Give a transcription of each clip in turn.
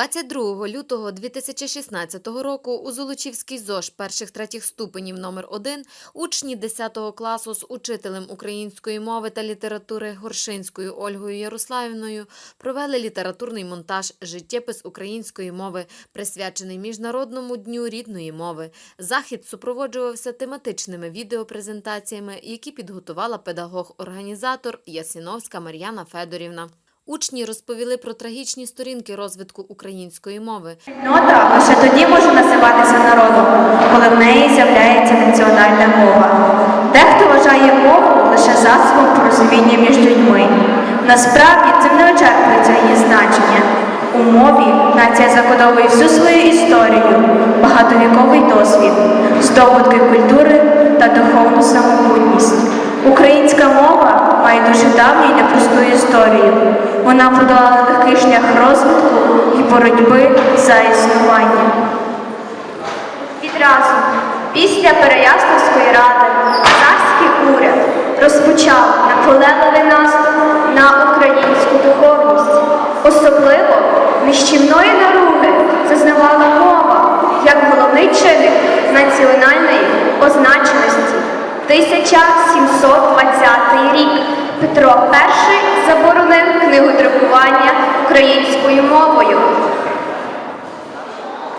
22 лютого 2016 року у Золочівський ЗОЖ перших третіх ступенів номер 1 учні 10 класу з учителем української мови та літератури Горшинською Ольгою Ярославівною провели літературний монтаж «Життєпис української мови, присвячений Міжнародному дню рідної мови. Захід супроводжувався тематичними відеопрезентаціями, які підготувала педагог-організатор Ясіновська Мар'яна Федорівна. Учні розповіли про трагічні сторінки розвитку української мови, Нота лише тоді може називатися народом, коли в неї з'являється національна мова. Дехто вважає мову лише засобом порозуміння між людьми. Насправді цим не вичерпується її значення. У мові нація закодовує всю свою історію, багатовіковий досвід, здобутки культури та духовну самобутність. Українська мова має дуже давню і непросту історію. Вона подолала легкий шлях розвитку і боротьби за існування. Відразу після Переяславської ради царський уряд розпочав наполегливий наступ на українську духовність. Особливо нищівної наруги зазнавала мова як головний чинник національної означеності. 1720 рік Петро І заборонив книгодрукування українською мовою.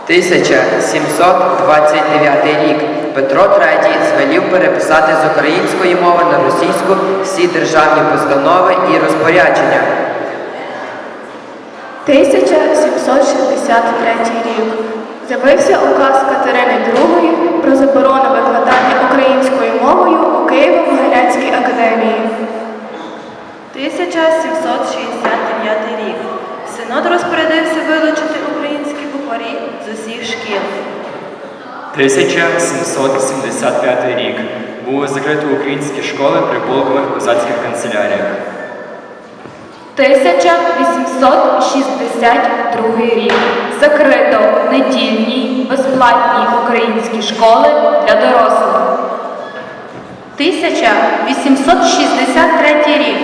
1729 рік Петро III звелів переписати з української мови на російську всі державні постанови і розпорядження. 1763 рік з'явився указ Катерини II про заборону викладання Києво-Могилянській академії. 1769 рік. Синод розпорядився вилучити українські букварі з усіх шкіл. 1775 рік. Було закрито українські школи при полкових козацьких канцеляріях. 1862 рік закрито недільні безплатні українські школи для дорослих. 1863 рік.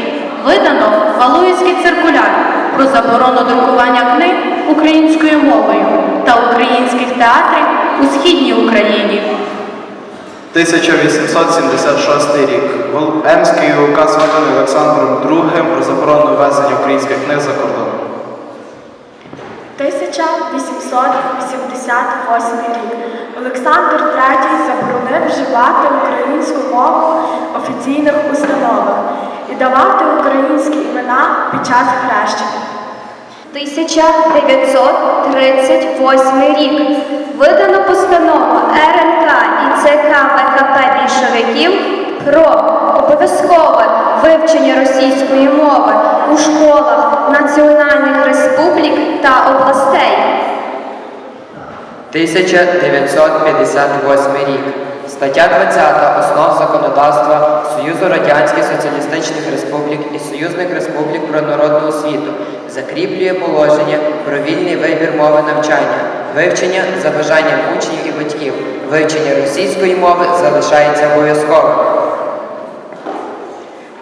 Видано Валуївський циркуляр про заборону друкування книг українською мовою та українських театрів у східній Україні. 1876 рік. Емський указ виданий Олександром II про заборону ввезення українських книг за кордон. 1888 рік Олександр III заборонив вживати українську мову в офіційних установах і давати українські імена під час хрещення. 1938 рік видано постанову РНК і ЦК ВКП більшовиків про обов'язкове вивчення російської мови у школах національних республік та областей. 1958 рік. Стаття 20 основ законодавства Союзу Радянських Соціалістичних Республік і Союзних Республік про народну освіту закріплює положення про вільний вибір мови навчання, вивчення за бажанням учнів і батьків. Вивчення російської мови залишається обов'язковим.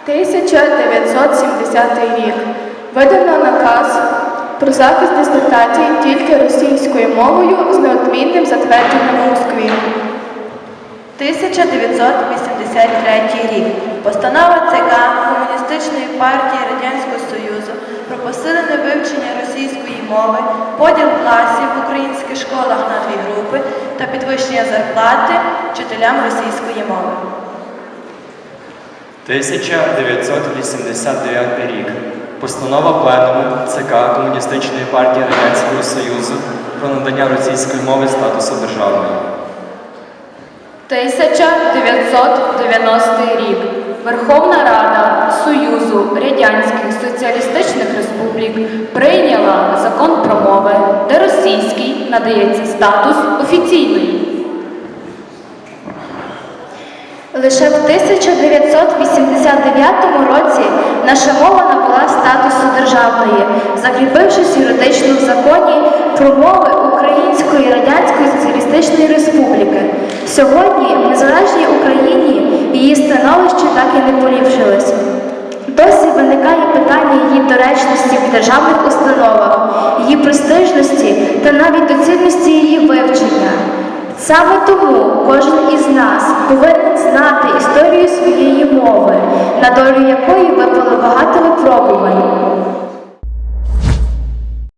1970 рік видано наказ про захист дисертацій тільки російською мовою з неодмінним затвердженням у Москві. 1983 рік. Постанова ЦК Комуністичної партії Радянського Союзу про посилене вивчення російської мови, поділ класів в українських школах на дві групи та підвищення зарплати вчителям російської мови. 1989 рік. Постанова Пленуму ЦК Комуністичної партії Радянського Союзу про надання російської мови статусу державної. 1990 рік Верховна Рада Союзу Радянських Соціалістичних Республік прийняла закон про мови, де російський надається статус офіційної. Лише в 1989 році наша мова набула статусу державної, закріпившись юридично в законі про мови Української Радянської Соціалістичної Республіки. Сьогодні в незалежній Україні її становище так і не поліпшилось. Досі виникає питання її доречності в державних установах, її престижності та навіть доцільності її вивчення. Саме тому кожен із нас повинен знати історію своєї мови, на долю якої випало багато випробувань.